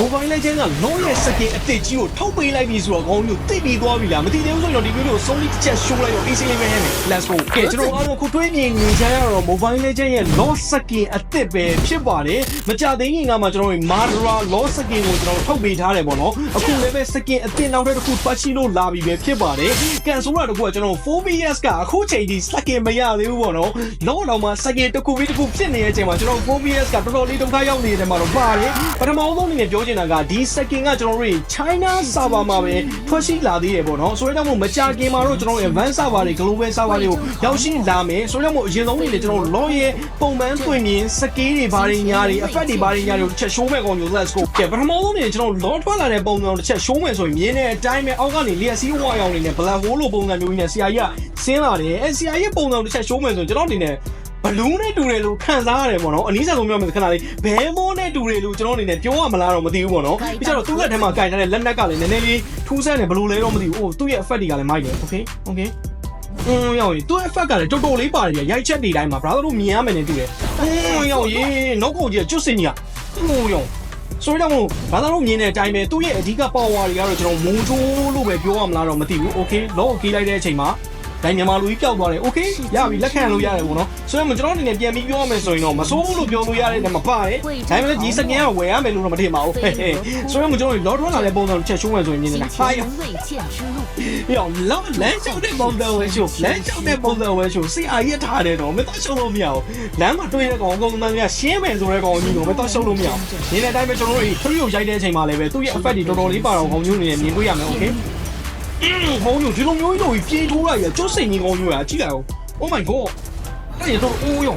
Mobile Legends ကလောရဲ့စကင်အစ်စ်ကြီးကိုထောက်ပေးလိုက်ပြီဆိုတော့ခေါင်းမျိုးတိတ်ပြီးသွားပြီလားမသိသေးဘူးဆိုတော့ဒီဗီဒီယိုကိုဆုံးဖြတ်ချက် show လိုက်တော့ easy လေးပဲဟဲ့ Let's go ကဲကျွန်တော်အားလုံးခုတွေးမြင်နေကြရတော့ Mobile Legends ရဲ့ low skin အစ်စ်ပဲဖြစ်ပါတယ်မကြသေးခင်ကမှကျွန်တော်တို့ Madara low skin ကိုကျွန်တော်ထုတ်ပေးထားတယ်ပေါ့နော်အခုလည်းပဲ skin အစ်စ်နောက်ထပ်တစ်ခုပတ်ရှိလို့လာပြီပဲဖြစ်ပါတယ်ကန်ဆိုရတခုကကျွန်တော် 4BS ကအခုချိန်ထိ skin မရသေးဘူးပေါ့နော်လောတော့မှ skin တစ်ခုပြီးတစ်ခုဖြစ်နေတဲ့အချိန်မှာကျွန်တော် 4BS ကတော်တော်လေးဒုက္ခရောက်နေတယ်မှာတော့ပါတယ်ပထမဆုံးအနေနဲ့ပြောချင်တာကဒီ skin ကကျွန်တော်တို့ China server မှာပဲထွက်ရှိလာသေးတယ်ပေါ့နော်ဆိုတော့ကြောင့်မို့မကြခင်မှာတော့ကျွန်တော် advanced server တွေ global server တွေကိုရောက်ရှိလာမယ်ဆိုတော့ကြောင့်မို့အရင်ဆုံးနေလေကျွန်တော် law ရဲ့ပုံမှန်သွင်းမြင် skill တွေဘာတွေညာတွေ effect တွေဘာတွေညာတွေကိုတစ်ချက် show မဲ့ကောင်မျိုး let's go ကဲပထမဆုံးနေကျွန်တော် law ထွက်လာတဲ့ပုံစံကိုတစ်ချက် show မဲ့ဆိုရင်မြင်တဲ့အတိုင်းပဲအောက်ကနေလျက်စီးဝါရောင်နေနဲ့ black hole လိုပုံစံမျိုးကြီးနဲ့ဆရာကြီးကဆင်းလာတယ်အဲဆရာရဲ့ပုံစံကိုတစ်ချက် show မဲ့ဆိုရင်ကျွန်တော်အနေနဲ့ ဘလူးနဲ့တူတယ်လို့ခံစားရတယ်ပေါ့နော်အနည်းဆုံးပြောမယ်ခဏလေးဘဲမောနဲ့တူတယ်လို့ကျွန်တော်အနေနဲ့ပြောရမလားတော့မသိဘူးပေါ့နော်ပြီးကြတော့သူ့လက်ထဲမှာကင်ထားတဲ့လက်နက်ကလည်းနည်းနည်းလေးထူးဆန်းတယ်ဘလူးလဲတော့မသိဘူးဟိုသူ့ရဲ့ effect တွေကလည်းမိုက်တယ် okay okay အင်းရောက်ရင်သူ့ effect ကလည်းတော်တော်လေးပါတယ်ရိုက်ချက်တွေတိုင်းမှာ brother တို့မြင်ရမယ်နဲ့တူတယ်အင်းရောက်ရင်နောက်ကုန်ကြီးကျွတ်စင်ကြီးကဟိုရောက်ဆိုတော့မို့ဘာသာလို့မြင်တဲ့အတိုင်းပဲသူ့ရဲ့အဓိက power တွေကတော့ကျွန်တော်မုံချိုးလို့ပဲပြောရမလားတော့မသိဘူး okay လော့ okay လိုက်တဲ့အချိန်မှာ ဒိုင်မြန်မာလူကြီးပျောက်သွားတယ်โอเคရပြီလက်ခံလို့ရတယ်ပေါ့နော်ဆိုတော့ကျွန်တော်အနေနဲ့ပြန်ပြီးပြောရမယ်ဆိုရင်တော့မစိုးဘူးလို့ပြောလို့ရတယ်ဒါမှပါတယ်ဒါပေမဲ့ဒီစကန်ကဝယ်ရမယ်လို့တော့မထင်ပါဘူးဆိုတော့ကျွန်တော်လောထွက်လာတဲ့ပုံစံချက်ရှုံးမယ်ဆိုရင်မြင်နေတာဟာရောပြောင်းလောလမ်းရှုံးတဲ့ပုံစံဝယ်ရှုလမ်းရှုံးတဲ့ပုံစံဝယ်ရှုစီအာရထားတယ်တော့မသားရှုံးလို့မရဘူးလမ်းမှာတွေ့တဲ့ကောင်အကုန်လုံးကရှင်းမယ်ဆိုတဲ့ကောင်ကြီးတော့မသားရှုံးလို့မရဘူးဒီနေ့တိုင်းပဲကျွန်တော်တို့ဒီ through ရိုက်တဲ့အချိန်မှာလည်းပဲသူ့ရဲ့ effect တွေတော်တော်လေးပါတော့ကောင်းမျိုးနေမြင်တွေ့ရမယ်โอเค လိုမျိုးကြီးတော့ပြေးထိုးလိုက်ရကျွတ်စိန်ကြီးကောင်မျိုးရကြည့်လိုက်အောင် Oh my god အဲ့ဒီတော့အိုးရော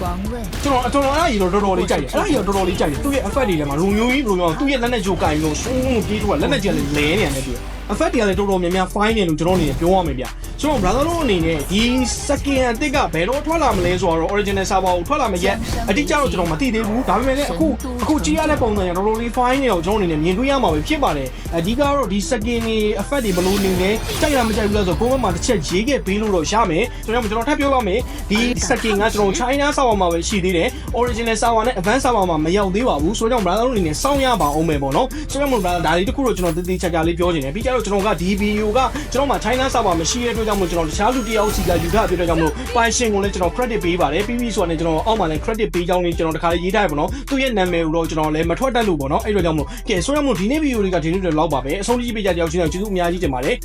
王位ကျွန်တော်ကျွန်တော်အဲ့ဒီတော့တော်တော်လေးကြိုက်တယ်အဲ့ဒီတော့တော်တော်လေးကြိုက်တယ်သူ့ရဲ့ effect တွေထဲမှာလူမျိုးကြီးလူမျိုးသူ့ရဲ့လက်နဲ့ဂျိုကင်လို့ရှုံးလို့ပြေးထိုးတာလက်နဲ့ကျလည်းလဲနေရတယ်သူ effect တွေကလည်းတော်တော်များများ fine နေလို့ကျွန်တော်အနေနဲ့ပြောရမယ်ဗျဆိုတော့ brother တို့အနေနဲ့ဒီ second အတစ်ကဘယ်တော့ထွက်လာမလဲဆိုတော့ original server ကိုထွက်လာမရက်အတိအကျတော့ကျွန်တော်မသိသေးဘူးဒါပေမဲ့လည်းအခုအခုကြည့်ရတဲ့ပုံစံကတော်တော်လေး fine နေတော့ကျွန်တော်အနေနဲ့မြင်တွေ့ရမှာပဲဖြစ်ပါတယ်အဓိကတော့ဒီ second နေ effect တွေဘယ်လိုနေလဲကြိုက်လားမကြိုက်ဘူးလားဆိုတော့ကိုယ့်ဘက်မှာတစ်ချက်ရေးခဲ့ပေးလို့တော့ရမယ်ဆိုတော့ကျွန်တော်ထပ်ပြောပါမယ်ဒီ second ကကျွန်တော် China server မှာပဲရှိသေးတယ် original server နဲ့ advanced server မှာမရောက်သေးပါဘူးဆိုတော့ brother တို့အနေနဲ့စောင့်ရပါအောင်မယ်ပေါ့နော်ဆိုတော့ brother ဒါလေးတစ်ခုတော့ကျွန်တော်တည်တည်ချာချာလေးပြောချင်တယ်ပြီးကြတော့ကျွန်တော်ကဒီဗီဒီယိုကကျွန်တော်မှာ China server မရှိတဲ့အတွက်ကြောင့်မို့ကျွန်တော်တခြားလူတစ်ယောက်စီကယူထားပြတဲ့ကြောင့်မို့ပိုင်ရှင်ကိုလည်းကျွန်တော် credit ပေးပါတယ်ပြီးပြီဆိုတော့ကျွန်တော်အောက်မှာလည်း credit ပေးကြောင်းလေးကျွန်တော်တခါလေးရေးထားရပါတော့သူ့ရဲ့နာမည်ကိုတော့ကျွန်တော်လည်းမထွက်တတ်လို့ပေါ့နော်အဲ့တော့ကြောင့်မို့ကဲဆိုတော့မို့ဒီနေ့ဗီဒီယိုလေးကဒီနေ့တော့လောက်ပါပဲအဆုံးထိပေးကြတဲ့ကြောင့်ကျွန်တော်ကျေးဇူးအများကြီးတင်ပါတယ်